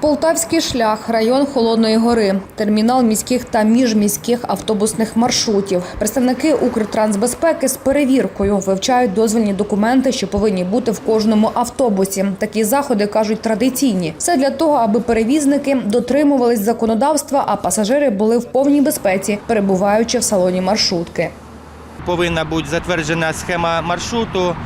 Полтавський шлях, район Холодної Гори, термінал міських та міжміських автобусних маршрутів. Представники Укртрансбезпеки з перевіркою вивчають дозвільні документи, що повинні бути в кожному автобусі. Такі заходи кажуть традиційні. Все для того, аби перевізники дотримувались законодавства, а пасажири були в повній безпеці, перебуваючи в салоні маршрутки. повинна бути затверджена схема маршруту,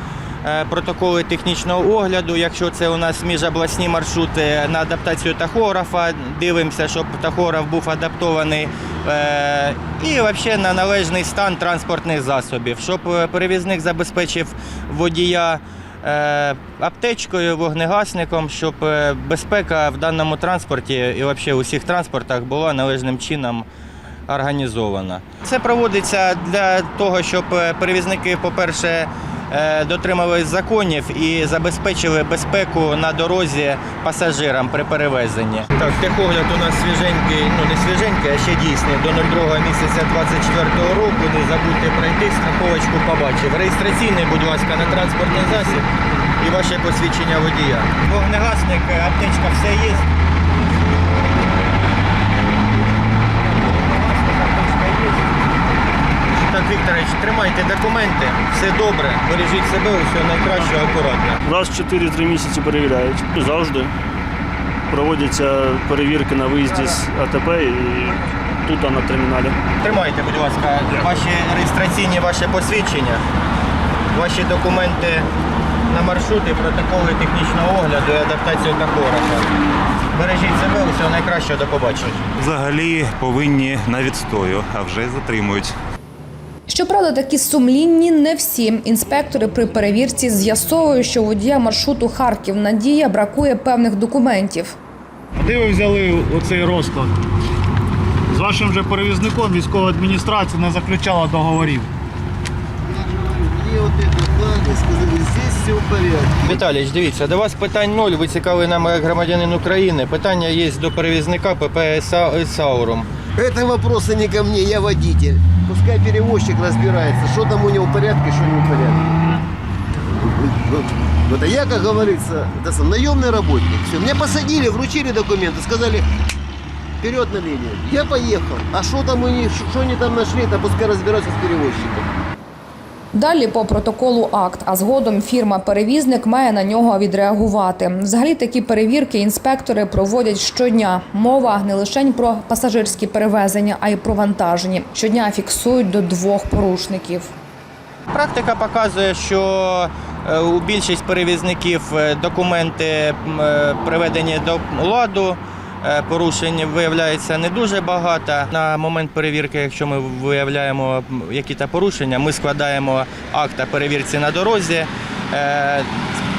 протоколи технічного огляду. Якщо це у нас міжобласні маршрути на адаптацію тахографа, дивимося, щоб тахограф був адаптований. е, І взагалі на належний стан транспортних засобів, щоб е, перевізник забезпечив водія. е, Аптечкою, вогнегасником, щоб е, безпека в даному транспорті і взагалі у всіх транспортах була належним чином організована. Це проводиться для того, щоб е, перевізники, по-перше, е, дотримувались законів і забезпечили безпеку на дорозі пасажирам при перевезенні. Так, техогляд у нас свіженький, ну не свіженький, а ще дійсний до 02 місяця 24 року. Не забудьте пройти страховочку побачив. Реєстраційний, будь ласка, на транспортний засіб і ваше посвідчення водія. Вогнегасник, е, аптечка, все є. Так, тримайте документи, все добре, бережіть себе, все найкраще, акуратно. Раз в 4-3 місяці перевіряють. Завжди проводяться перевірки на виїзді з АТП і тут а на терміналі. Тримайте, будь ласка, ваші реєстраційні ваші посвідчення, ваші документи на маршрути, протоколи технічного огляду і адаптацію тахографа. Бережіть себе, усього найкращого, до побачення. Взагалі повинні на відстою, а вже затримують. Щоправда, такі сумлінні не всі. Інспектори при перевірці з'ясовують, що у водія маршруту Харків Надія бракує певних документів. Де ви взяли оцей розклад? З вашим же перевізником військова адміністрація не заключала договорів. Мне вот это планы сказали, здесь все в порядке. Віталійович, дивіться, до вас питань ноль. Ви цікавий нам як громадянин України. Питання є до перевізника ПП «Са- Саурум. Это вопросы не ко мне, я водитель. Пускай перевозчик разбирается, что там у него в порядке, что не в порядке. Вот, а я, как говорится, это сам, наемный работник. Все, меня посадили, вручили документы, сказали, вперед на линию. Я поехал. А что там у них, что они там нашли, это пускай разбираются с перевозчиком. Далі по протоколу акт, а згодом фірма-перевізник має на нього відреагувати. Взагалі такі перевірки інспектори проводять щодня. Мова не лише про пасажирські перевезення, а й про вантажні. Щодня фіксують до двох порушників. Практика показує, що е, у більшість перевізників е, документи е, приведені до ладу. Е, Порушень виявляється не дуже багато. На момент перевірки, якщо ми виявляємо які-то порушення, ми складаємо акт перевірці на дорозі. Е,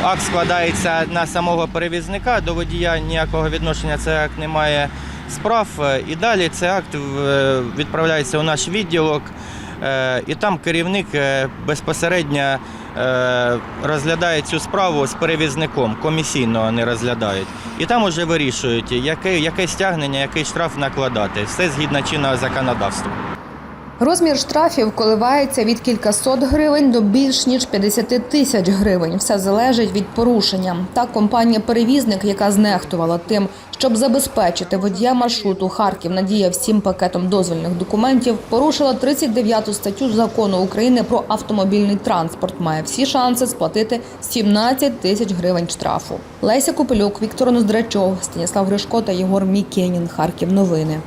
Акт складається на самого перевізника, до водія ніякого відношення цей акт не має справ. І далі цей акт е, відправляється у наш відділок. І там керівник безпосередньо розглядає цю справу з перевізником, комісійно не розглядають. І там вже вирішують, яке, яке стягнення, який штраф накладати. Все згідно чинного законодавства. Розмір штрафів коливається від кількасот гривень до більш ніж 50 тисяч гривень. Все залежить від порушення. Так, компанія-перевізник, яка знехтувала тим, щоб забезпечити водія маршруту Харків Надія всім пакетом дозвільних документів, порушила 39 статтю закону України про автомобільний транспорт. Має всі шанси сплатити 17 тисяч гривень штрафу. Леся Копилюк, Віктор Ноздрачов, Станіслав Гришко та Єгор Мікенін. Харків. Новини.